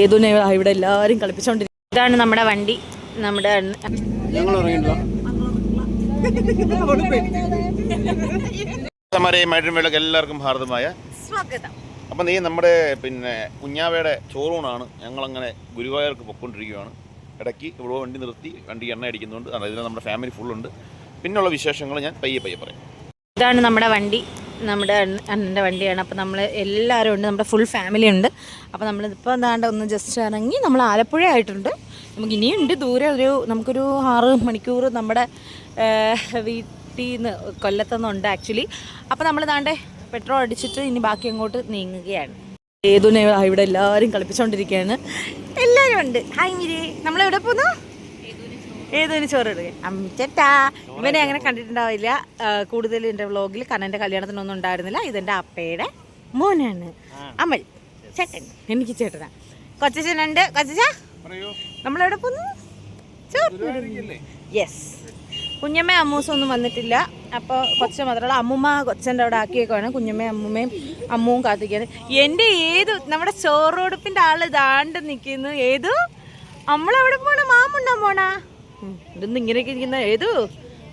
ഏതുനെ ഇവിടെ എല്ലാരും കളിപ്പിച്ചോണ്ടിരിക്കും ഇതാണ് നമ്മുടെ വണ്ടി. നമ്മുടെ എല്ലാവർക്കും ഹാർദമായ സ്വാഗതം. അപ്പം നീ നമ്മുടെ പിന്നെ കുഞ്ഞാവയുടെ ചോറൂണാണ് ഞങ്ങൾ അങ്ങനെ ഗുരുവായൂർക്ക് പൊക്കൊണ്ടിരിക്കുകയാണ് ഇടയ്ക്ക് ഇവിടെ വണ്ടി നിർത്തി വണ്ടി എണ്ണ അടിക്കുന്നുണ്ട് അതായത് നമ്മുടെ ഫാമിലി ഫുള്ളുണ്ട് പിന്നെയുള്ള വിശേഷങ്ങൾ ഞാൻ പയ്യെ പയ്യെ പറയാം. ഇതാണ് നമ്മുടെ വണ്ടി. നമ്മുടെ അണ്ണ- അണ്ണന്റെ വണ്ടിയാണ്. അപ്പോൾ നമ്മൾ എല്ലാവരും ഉണ്ട്. നമ്മുടെ ഫുൾ ഫാമിലി ഉണ്ട്. അപ്പോൾ നമ്മൾ ഇപ്പോൾ എന്താണ്ട് ഒന്ന് ജസ്റ്റ് ഇറങ്ങി നമ്മൾ ആലപ്പുഴ ആയിട്ടുണ്ട്. നമുക്ക് ഇനിയുണ്ട് ദൂരെ ഒരു നമുക്കൊരു ആറ് മണിക്കൂർ നമ്മുടെ വീട്ടിൽ നിന്ന് കൊല്ലത്തുനിന്നുണ്ട് ആക്ച്വലി അപ്പോൾ നമ്മൾ ദാണ്ടെ പെട്രോൾ അടിച്ചിട്ട് ഇനി ബാക്കി അങ്ങോട്ട് നീങ്ങുകയാണ്. ഏതുനെ ഇവിടെ എല്ലാവരും കളിപ്പിച്ചുകൊണ്ടിരിക്കുകയാണ് എല്ലാവരും ഉണ്ട്. ഹായ് മിരി. നമ്മളെവിടെ പോന്നു? ഏതൊരു ചോറ് ഇടുക അമ്മച്ചട്ടാ ഇവനെ അങ്ങനെ കണ്ടിട്ടുണ്ടാവില്ല. കൂടുതലും കൂടുതൽ എന്റെ വ്ളോഗിൽ കണ്ണന്റെ കല്യാണത്തിനൊന്നും ഉണ്ടായിരുന്നില്ല. ഇതെന്റെ അപ്പയുടെ മോനാണ്. അമൽ ചേട്ടൻ. എനിക്ക് ചേട്ടനാ. കൊച്ചനുണ്ട് കൊച്ച നമ്മളെവിടെ പോന്നു? യെസ് കുഞ്ഞമ്മ അമ്മൂസും ഒന്നും വന്നിട്ടില്ല. അപ്പോൾ കൊച്ച മാത്രമല്ല അമ്മൂമ്മ കൊച്ചന്റെ അവിടെ ആക്കിയേക്കാണ് കുഞ്ഞമ്മയും അമ്മൂമ്മയും അമ്മുവും കാത്തിക്കാണ് എന്റെ ഏത് നമ്മുടെ ചോറോടുപ്പിന്റെ ആൾ ഇതാണ്ട് നിൽക്കുന്നു. ഏത്? നമ്മളെവിടെ പോണ? മാമുണ്ടാ പോണാ? ഇതൊന്നും ഇങ്ങനെയൊക്കെ ഇരിക്കുന്ന ഏതു?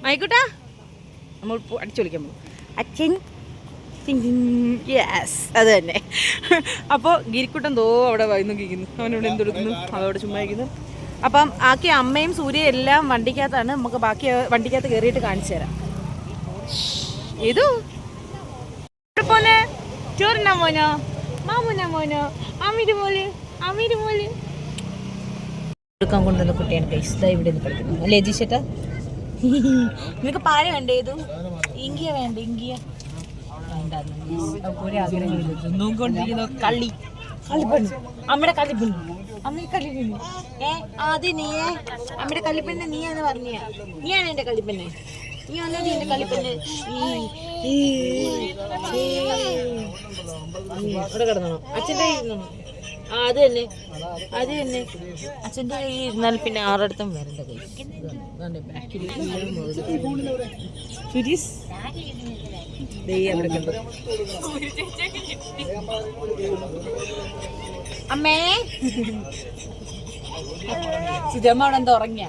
ആയിക്കോട്ടാ നമ്മൾ പോ- അടിച്ചു വിളിക്കാൻ പോകും അച്ഛൻ. യെസ് അത് തന്നെ. അപ്പോൾ ഗിരിക്കുട്ടൻ തോ അവിടെ വൈകുന്നു അവനോട് എന്തെടുക്കുന്നു അതോടെ ചുമ്മാ ഇരിക്കുന്നു. അപ്പം ആക്കി അമ്മയും സൂര്യയും എല്ലാം വണ്ടിക്കകത്താണ്. നമുക്ക് ബാക്കി വണ്ടിക്കകത്ത് കയറിയിട്ട് കാണിച്ചു തരാം. ഏതു? പോലെ ചോറിനാ മോനോ? മാമുനാ മോനോ? അമിര് മോൽ അമിര് മോൽ എടുക്കാൻ കൊണ്ടുവന്ന കുട്ടിയാണ് ഗൈസ് ഇതാ ഇവിടെ നിന്ന് പഠിക്കുന്നത് അല്ലേ ജിഷേട്ടാ നിനക്ക് പാഴ വേണ്ടേ ഏതു ഇങ്കിയ വേണ്ട ഇങ്കിയ. കള്ളി. കളിപ്പെണ്ണ് അമ്മയുടെ കളിപ്പെണ്ണ് അമ്മയുടെ കളിപ്പെണ്ണ് ഏ ആദ്യം നീയേ അമ്മയുടെ കളിപ്പെണ്ണ് നീയാന്ന് പറഞ്ഞ നീയാണ് എന്റെ കള്ളിപ്പണ്ണ. നീ വന്നത് എന്റെ കള്ളിപ്പണ്ണ. ഇവിടെ കിടന്നോ? അച്ഛന്റെ ഇരുന്നോ അച്ഛന്റെ കൈ ഇരുന്നാൽ പിന്നെ ആറടുത്തും വരണ്ട കൈ. അമ്മേ. സുജമ്മ അവിടെ എന്താ ഉറങ്ങിയ.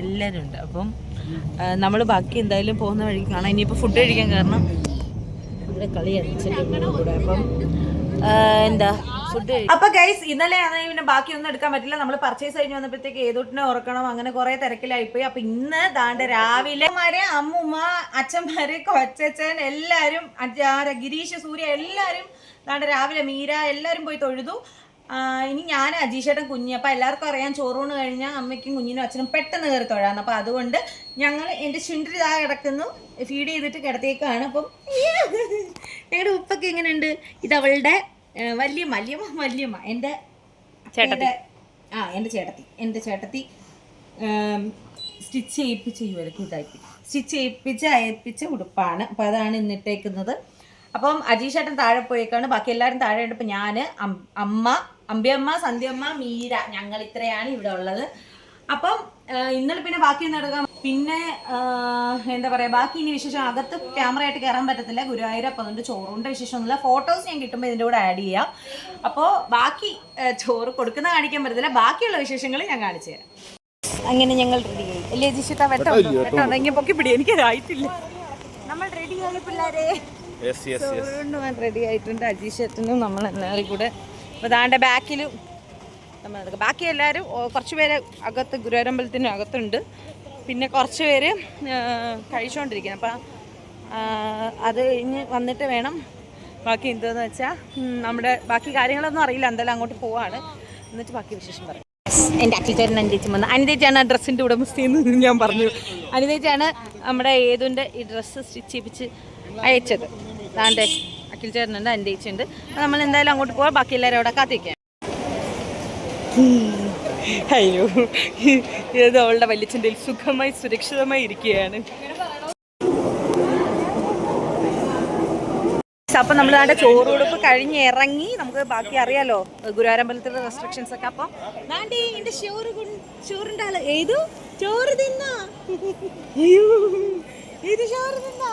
എല്ലാവരും ഉണ്ട്. അപ്പം നമ്മൾ ബാക്കി എന്തായാലും പോകുന്ന വഴിക്ക് കാണാം. ഇനിയിപ്പോൾ ഫുഡ് കഴിക്കാൻ കാരണം ഇവിടെ കളി അച്ഛന്റെ അപ്പം എന്താ ഫുഡ് അപ്പൊ ഗൈസ് ഇന്നലെ ആണെങ്കിൽ പിന്നെ ബാക്കി ഒന്നും എടുക്കാൻ പറ്റില്ല. നമ്മൾ പർച്ചേസ് കഴിഞ്ഞ് വന്നപ്പോഴത്തേക്ക് ഏതോട്ടിനെ ഓർക്കണം. അങ്ങനെ കുറെ തിരക്കിലായിപ്പോയി. അപ്പൊ ഇന്ന് ദാണ്ട് രാവിലെ മാരെ അമ്മുമ്മ അച്ഛന്മാര് കൊച്ചച്ഛൻ എല്ലാരും ഗിരീഷ് സൂര്യ എല്ലാരും ദാണ്ട് രാവിലെ മീര എല്ലാരും പോയി തൊഴുതു. ഇനി ഞാൻ അജീഷേട്ടൻ കുഞ്ഞ്. അപ്പൊ എല്ലാവർക്കും അറിയാം ചോറൂണ് കഴിഞ്ഞാൽ അമ്മയ്ക്കും കുഞ്ഞിനും അച്ഛനും പെട്ടെന്ന് കയറി തൊഴാന്ന്. അപ്പൊ അതുകൊണ്ട് ഞങ്ങൾ എന്റെ ചുണ്ടിരി ഇതാ കിടക്കുന്നു. ഫീഡ് ചെയ്തിട്ട് കിടത്തേക്കാണ് അപ്പം ഞങ്ങളുടെ ഉപ്പൊക്കെ എങ്ങനെയുണ്ട്? ഇത് അവളുടെ വലിയ വല്യമ്മ വല്യമ്മ വല്യമ്മ. എന്റെ ചേട്ടത്തി. ആ എന്റെ ചേട്ടത്തി. എന്റെ ചേട്ടത്തി സ്റ്റിച്ച് ചെയ്യിപ്പിച്ച് യുവല കൂട്ടായിപ്പി സ്റ്റിച്ച് ചെയ്യിപ്പിച്ച് അയപ്പിച്ച ഉടുപ്പാണ്. അപ്പം അതാണ് ഇന്നിട്ടേക്കുന്നത് അപ്പം അജീഷേട്ടൻ താഴെ പോയേക്കാണ്. ബാക്കി എല്ലാവരും താഴെ ഉണ്ട്. ഇപ്പം ഞാൻ അമ്മ അമ്പിയമ്മ സന്ധ്യമ്മ മീര ഞങ്ങൾ ഇത്രയാണ് ഇവിടെ ഉള്ളത്. അപ്പം ഇന്നലെ പിന്നെ ബാക്കി നടക്കാം പിന്നെ എന്താ പറയാ ബാക്കി ഇനി വിശേഷം അകത്ത് ക്യാമറ ആയിട്ട് കയറാൻ പറ്റത്തില്ല. ഗുരുവായൂർ അപ്പം അതുകൊണ്ട് ചോറിന്റെ വിശേഷമൊന്നുമില്ല. ഫോട്ടോസ് ഞാൻ കിട്ടുമ്പോൾ ഇതിന്റെ കൂടെ ആഡ് ചെയ്യാം. അപ്പോൾ ബാക്കി ചോറ് കൊടുക്കുന്ന കാണിക്കാൻ പറ്റത്തില്ല. ബാക്കിയുള്ള വിശേഷങ്ങൾ ഞാൻ കാണിച്ചു തരാം. അങ്ങനെ ഞങ്ങൾ റെഡി അല്ലേ ജിഷിത്ത വെട്ടോ വെട്ടം ഇങ്ങനെ പൊക്കി പിടി. എനിക്ക് ആയിട്ടില്ല. നമ്മൾ റെഡി ആയി പിള്ളേരെ. റെഡി ആയിട്ടുണ്ട്. അജീഷത്തിനും നമ്മൾ എല്ലാവരും കൂടെ. അപ്പോൾ ദാന്റെ ബാക്കിലും നമ്മൾ. ബാക്കി എല്ലാവരും കുറച്ച് പേര് അകത്ത് ഗുരുവായൂരമ്പലത്തിന് അകത്തുണ്ട്. പിന്നെ കുറച്ച് പേര് കഴിച്ചുകൊണ്ടിരിക്കുന്നു കഴിച്ചുകൊണ്ടിരിക്കുന്നത് അപ്പം അത് കഴിഞ്ഞ് വന്നിട്ട് വേണം. ബാക്കി എന്തെന്ന് വെച്ചാൽ നമ്മുടെ ബാക്കി കാര്യങ്ങളൊന്നും അറിയില്ല. എന്തായാലും അങ്ങോട്ട് പോവാണ്. എന്നിട്ട് ബാക്കി വിശേഷം പറയാം. എന്റെ അച്ഛൻ അനിതേച്ചി വന്ന്. അനിതേച്ചാണ് ആ ഡ്രസ്സിന്റെ ഉടമസ്ഥയെന്ന് ഞാൻ പറഞ്ഞു. അനിതേച്ചാണ് നമ്മുടെ ഏതുന്റെ ഈ ഡ്രസ്സ് സ്റ്റിച്ച് ചെയ്യിപ്പിച്ച് അയച്ചത്. ദാണ്ടെ അഖിൽ ചേട്ടനുണ്ട് എന്റെ ചേച്ചിയുണ്ട്. അപ്പം നമ്മൾ എന്തായാലും അങ്ങോട്ട് പോവാം. ബാക്കി എല്ലാവരും അവിടെ കാത്തിരിക്കാം. അയ്യോ ഇത് അവളുടെ വലിയച്ഛന്റെ സുഖമായി സുരക്ഷിതമായി ഇരിക്കുകയാണ്. അപ്പൊ നമ്മൾ അതിന്റെ ചോറുകൊടുപ്പ് കഴിഞ്ഞ് ഇറങ്ങി. നമുക്ക് ബാക്കി അറിയാലോ ഗുരുവാരമ്പലത്തിലെ റെസ്ട്രിക്ഷൻസ് ഒക്കെ. അപ്പൊ നാണ്ടി ചോറ് ചോറിന്റെ ആൾ ഏതു? തിന്നാ? ചോറ് തിന്നാ.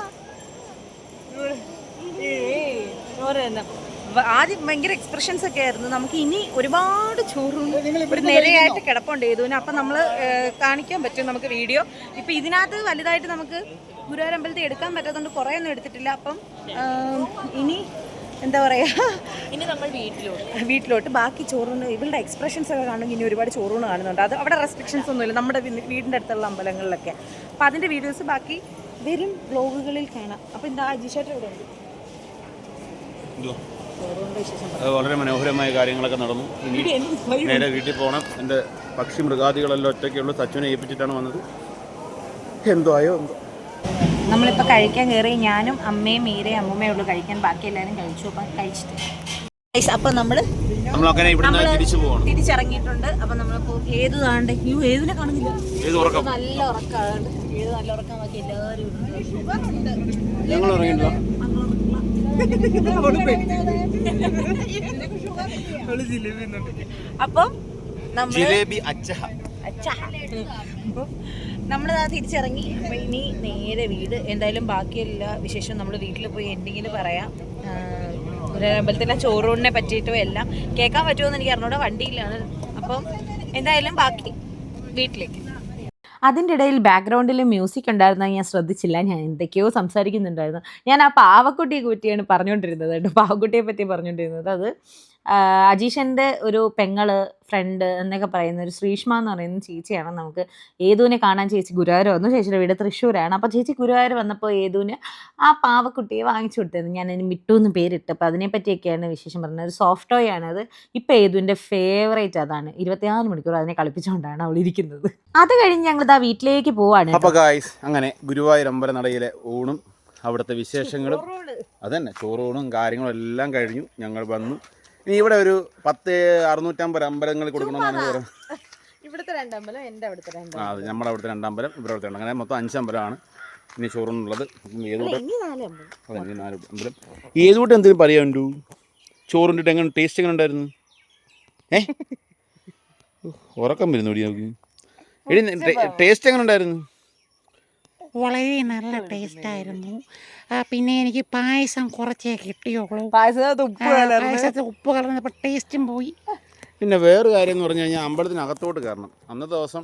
ആദ്യം ഭയങ്കര എക്സ്പ്രഷൻസ് ഒക്കെ ആയിരുന്നു. നമുക്ക് ഇനി ഒരുപാട് ചോറും ഒരു നിരയായിട്ട് കിടപ്പുണ്ട് ഏതുവിന് അപ്പം നമ്മൾ കാണിക്കാൻ പറ്റും നമുക്ക് വീഡിയോ ഇപ്പം ഇതിനകത്ത് വലുതായിട്ട് നമുക്ക് ഗുരുവാരമ്പലത്തിൽ എടുക്കാൻ പറ്റാത്തതുകൊണ്ട് കുറേ ഒന്നും എടുത്തിട്ടില്ല. അപ്പം ഇനി എന്താ പറയുക ഇനി നമ്മൾ വീട്ടിലോട്ട്. വീട്ടിലോട്ട്. ബാക്കി ചോറൂണ് ഇവളുടെ എക്സ്പ്രഷൻസ് ഒക്കെ കാണുമെങ്കിൽ ഇനി ഒരുപാട് ചോറൂണ് കാണുന്നുണ്ട്. അത് അവിടെ റെസ്ട്രിക്ഷൻസ് ഒന്നുമില്ല. നമ്മുടെ വീടിന്റെ വീടിന്റെ അടുത്തുള്ള അമ്പലങ്ങളിലൊക്കെ. അപ്പോൾ അതിന്റെ വീഡിയോസ് ബാക്കി വരും വ്ലോഗുകളിൽ കാണാം. അപ്പോൾ എന്താ അജിഷേട്ടൻ ഇവിടെ ഉണ്ട്? വളരെ മനോഹരമായ കാര്യങ്ങളൊക്കെ നടന്നു. ഇനി നേരെ വീട്ടിൽ പോകണം എന്റെ പക്ഷി മൃഗാദികളെല്ലാം ഒറ്റയ്ക്കുള്ളൂ സച്ചുവിനെ ഏൽപ്പിച്ചിട്ടാണ് വന്നത്. എന്തോ ആയോ എന്തോ? നമ്മളിപ്പോൾ കഴിക്കാൻ കയറി ഞാനും അമ്മയും മീരയും അമ്മൂമ്മയും ഉള്ളൂ. കഴിക്കാൻ ബാക്കി എല്ലാവരും കഴിച്ചു. അപ്പം കഴിച്ചിട്ട്. അപ്പം നമ്മൾ നമ്മളങ്ങനെ ഇവിടുന്ന് തിരിച്ചു പോകണം. തിരിച്ചിറങ്ങിയിട്ടുണ്ട്. അപ്പം നമ്മളിപ്പോൾ ഏത് അയ്യോ ഏതിനെ കാണുന്നില്ല? നല്ല ഉറക്കമാണ് ഏത് നല്ല ഉറക്കം നോക്കി എല്ലാവരും ഉണ്ട്. ഞങ്ങൾ അപ്പം നമ്മൾ ജിലേബി അച്ചഹ. അപ്പം നമ്മളിതാ തിരിച്ചിറങ്ങി. അപ്പം ഇനി നേരെ വീട്. എന്തായാലും ബാക്കിയെല്ലാ വിശേഷം നമ്മൾ വീട്ടിൽ പോയി എന്തെങ്കിലും പറയാം. അമ്പലത്തിലെ ചോറൂണിനെ പറ്റിയിട്ടും എല്ലാം കേൾക്കാൻ പറ്റുമോ എന്ന് എനിക്ക് അറിഞ്ഞൂടെ. വണ്ടിയിലാണ്. അപ്പം എന്തായാലും ബാക്കി വീട്ടിലേക്ക്. അതിന്റെ ഇടയിൽ ബാക്ക്ഗ്രൗണ്ടിൽ മ്യൂസിക് ഉണ്ടായിരുന്ന ഞാൻ ശ്രദ്ധിച്ചില്ല. ഞാൻ എന്തൊക്കെയോ സംസാരിക്കുന്നുണ്ടായിരുന്നു. ഞാൻ ആ പാവക്കുട്ടിയെ പറ്റിയാണ് പറഞ്ഞുകൊണ്ടിരുന്നത് കേട്ടോ. പാവക്കുട്ടിയെ പറ്റി പറഞ്ഞുകൊണ്ടിരുന്നത്. അത് അജീഷന്റെ ഒരു പെങ്ങൾ ഫ്രണ്ട് എന്നൊക്കെ പറയുന്ന ഒരു ശ്രീഷ്മ എന്ന് പറയുന്ന ചേച്ചിയാണ് നമുക്ക് ഏതുവിനെ കാണാൻ ചേച്ചി ഗുരുവായൂർ വന്നു. ചേച്ചിയുടെ വീട് തൃശ്ശൂരാണ്. അപ്പോൾ ചേച്ചി ഗുരുവായൂർ വന്നപ്പോൾ ഏതുവിന് ആ പാവക്കുട്ടിയെ വാങ്ങിച്ചു കൊടുത്തിരുന്നു. ഞാൻ അതിന് മിട്ടു എന്ന് പേരിട്ട്. അപ്പോൾ അതിനെപ്പറ്റിയൊക്കെയാണ് വിശേഷം പറഞ്ഞത്. ഒരു സോഫ്റ്റ് ടോയ് ആണത് ഇപ്പോൾ ഏതുവിന്റെ ഫേവറേറ്റ് അതാണ്. ഇരുപത്തിനാല് മണിക്കൂർ അതിനെ കളിപ്പിച്ചുകൊണ്ടാണ് അവൾ ഇരിക്കുന്നത്. അത് കഴിഞ്ഞ് ഞങ്ങൾ ആ വീട്ടിലേക്ക് പോവാണ് അപ്പോൾ ഗായ്സ് അങ്ങനെ ഗുരുവായൂർ അമ്പലനടയിലെ ഊണും അവിടുത്തെ വിശേഷങ്ങളും അതന്നെ ചോറൂണും കാര്യങ്ങളും എല്ലാം കഴിഞ്ഞു. ഞങ്ങൾ വന്നു. ഇനി ഇവിടെ ഒരു പത്ത് അറുന്നൂറ്റമ്പത് അമ്പലങ്ങളിൽ കൊടുക്കണമെന്നാണ് പറയുന്നത്. ഇവിടുത്തെ രണ്ടമ്പലം എന്റെ അവിടുത്തെ രണ്ടമ്പലം ആ അത് നമ്മുടെ അവിടുത്തെ രണ്ടമ്പലം ഇവിടെ അവിടുത്തെ അങ്ങനെ മൊത്തം അഞ്ചമ്പലമാണ് ഇനി ഏതുകൂട്ട് അമ്പലം. അതെ ഇനി നാല് അമ്പലം. ഏതുകൂട്ട് എന്തെങ്കിലും പറയാനുണ്ടു ചോറുണ്ടിട്ട് എങ്ങനെ ടേസ്റ്റ് എങ്ങനെ ഉണ്ടായിരുന്നു? ഏ? ഉറക്കം വരുന്നു എടി നോക്കി എടി ടേസ്റ്റ് എങ്ങനെ ഉണ്ടായിരുന്നു? വളരെ നല്ല ടേസ്റ്റ് ആയിരുന്നു. പിന്നെ എനിക്ക് പായസം കുറച്ചേ കിട്ടിയുള്ളൂ പായസത്തെ ഉപ്പ് ആ, പായസത്തിൽ ഉപ്പ് കലർന്നപ്പോൾ ടേസ്റ്റും പോയി. പിന്നെ വേറെ കാര്യം എന്ന് പറഞ്ഞു കഴിഞ്ഞാൽ അമ്പലത്തിനകത്തോട്ട് കയറണം. അന്നത്തെ ദിവസം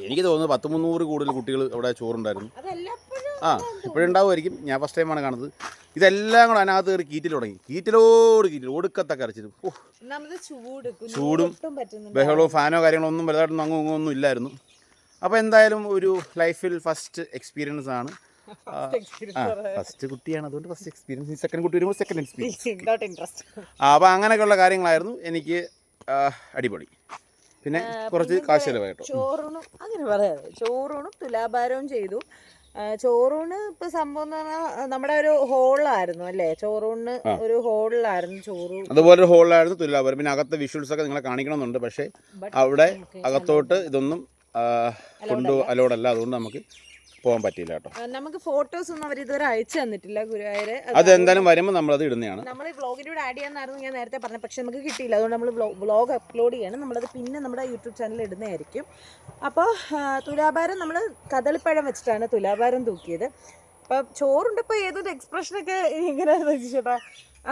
എനിക്ക് തോന്നുന്നു പത്ത് മുന്നൂറ് കൂടുതൽ കുട്ടികൾ അവിടെ ചോറുണ്ടായിരുന്നു. ആ ഇപ്പോഴുണ്ടാവുമായിരിക്കും. ഞാൻ ഫസ്റ്റ് ടൈമാണ് കാണുന്നത്. ഇതെല്ലാം കൂടെ അതിനകത്ത് കയറി കീറ്റിൽ തുടങ്ങി. കീറ്റിലോട് കീറ്റിൽ ഒടുക്കത്തെ ഒന്നാമത് ചൂട് ബഹളവും ഫാനോ കാര്യങ്ങളോ ഒന്നും വലുതായിട്ടൊന്നും അങ്ങോ ഒന്നും ഇല്ലായിരുന്നു. അപ്പോൾ എന്തായാലും ഒരു ലൈഫിൽ ഫസ്റ്റ് എക്സ്പീരിയൻസ് ആണ്. ഫസ്റ്റ് കുട്ടിയാണ്. അതുകൊണ്ട് ഫസ്റ്റ് എക്സ്പീരിയൻസ് സെക്കൻഡ് കുട്ടി വരുമ്പോൾ സെക്കൻഡ് എക്സ്പീരിയൻസ് അപ്പോൾ അങ്ങനെയൊക്കെയുള്ള കാര്യങ്ങളായിരുന്നു. എനിക്ക് അടിപൊളി. പിന്നെ കുറച്ച് കാശ് ചിലവായിട്ടോ ചോറൂണും അങ്ങനെ പറയാം ചോറൂണും തുലാഭാരവും ചെയ്തു. ചോറൂണ് ഇപ്പൊ സംഭവം എന്ന് പറഞ്ഞാൽ നമ്മുടെ ഒരു ഹോളിലായിരുന്നു അല്ലേ? ചോറൂണിന് ഒരു ഹോളിലായിരുന്നു ചോറൂണ് അതുപോലെ ഒരു ഹോളിലായിരുന്നു തുലാപുരം പിന്നെ അകത്തെ വിഷ്വൽസ് ഒക്കെ നിങ്ങളെ കാണിക്കണമെന്നുണ്ട്. പക്ഷേ അവിടെ അകത്തോട്ട് ഇതൊന്നും കൊണ്ടു അലോഡല്ല അതുകൊണ്ട് നമുക്ക് പോകാൻ പറ്റിയില്ല കേട്ടോ. നമുക്ക് ഫോട്ടോസ് ഒന്നും അവർ ഇതുവരെ അയച്ചു തന്നിട്ടില്ല ഗുരുവായൂര്. അത് അത് എന്തായാലും വരുമ്പോൾ നമ്മളത് ഇടുന്നതാണ്. നമ്മൾ വ്ളോഗിലൂടെ ആഡ് ചെയ്യാന്നായിരുന്നു ഞാൻ നേരത്തെ പറഞ്ഞത്. പക്ഷെ നമുക്ക് കിട്ടിയില്ല. അതുകൊണ്ട് നമ്മൾ വ്ളോഗ് അപ്ലോഡ് ചെയ്യണം. നമ്മളത് പിന്നെ നമ്മുടെ യൂട്യൂബ് ചാനലിൽ ഇടുന്നതായിരിക്കും. അപ്പോൾ തുലാഭാരം നമ്മൾ കദളിപ്പഴം വെച്ചിട്ടാണ് തുലാഭാരം തൂക്കിയത്. അപ്പോൾ ചോറുണ്ട് ഇപ്പോൾ ഏതൊരു എക്സ്പ്രഷനൊക്കെ ഇങ്ങനെ ചേട്ടാ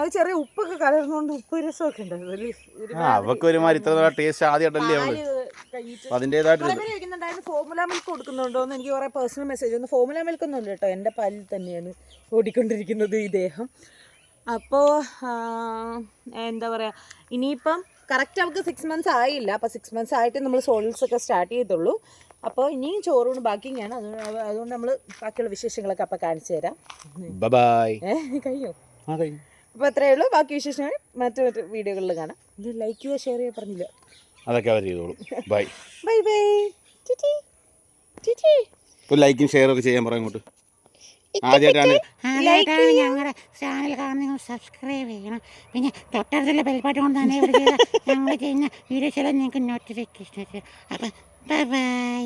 അത് ചെറിയ ഉപ്പൊക്കെ കലർന്നുകൊണ്ട് ഉപ്പ് രസമൊക്കെ ഉണ്ടായിരുന്നു അവർക്ക് ഒരുമാതിരി ഇത്ര നല്ല ടേസ്റ്റ് ആദ്യമായിട്ടല്ലേ അവൾ പാൽ കഴിഞ്ഞിട്ട് അപ്പം അതിന്റേതായിട്ട് ഫോർമുല മിൽക്ക് കൊടുക്കുന്നുണ്ടോ എന്ന് എനിക്ക് കുറേ പേഴ്സണൽ മെസ്സേജ് ഒന്ന് ഫോർമുല മിൽക്ക് ഒന്നും കേട്ടോ. എന്റെ പാലിൽ തന്നെയാണ് ഓടിക്കൊണ്ടിരിക്കുന്നത് ഈ ദേഹം. അപ്പോൾ എന്താ പറയുക ഇനിയിപ്പം കറക്റ്റ് അവൾക്ക് സിക്സ് മന്ത്സ് ആയില്ല. അപ്പോൾ സിക്സ് മന്ത്സ് ആയിട്ട് നമ്മൾ സോൾസ് ഒക്കെ സ്റ്റാർട്ട് ചെയ്തുള്ളൂ. അപ്പോൾ ഇനിയും ചോറൂണ് ബാക്കിങ്ങാണ് അതുകൊണ്ട് അതുകൊണ്ട് നമ്മൾ ബാക്കിയുള്ള വിശേഷങ്ങളൊക്കെ അപ്പോൾ കാണിച്ചു തരാം. ബൈ കഴിയോ അപ്പോൾ അത്രയേ ഉള്ളൂ. ബാക്കി വിശേഷങ്ങൾ മറ്റു മറ്റു വീഡിയോകളിൽ കാണാം. ഇത് ലൈക്ക് ചെയ്യുക ഷെയർ ചെയ്യാൻ പറഞ്ഞില്ല. അതൊക്കെ അവർ ചെയ്തോളും. ബൈ. Bye bye. ഒരു ലൈക്കും ഷെയറും ഒക്കെ ചെയ്യാൻ പറയാം ഇങ്ങോട്ട് ആദ്യമായിട്ടാണ് ഞങ്ങളുടെ ചാനൽ കാണുന്ന സബ്സ്ക്രൈബ് ചെയ്യണം. പിന്നെ തൊട്ടടുത്തുള്ള ബെൽപാട്ട് കൊണ്ട് തന്നെ ഇവിടെ ഞങ്ങൾ ചെയ്യുന്ന വീഡിയോസ് എല്ലാം നിങ്ങൾക്ക് നോട്ടിഫിക്കേഷൻ അപ്പം ബൈ ബൈ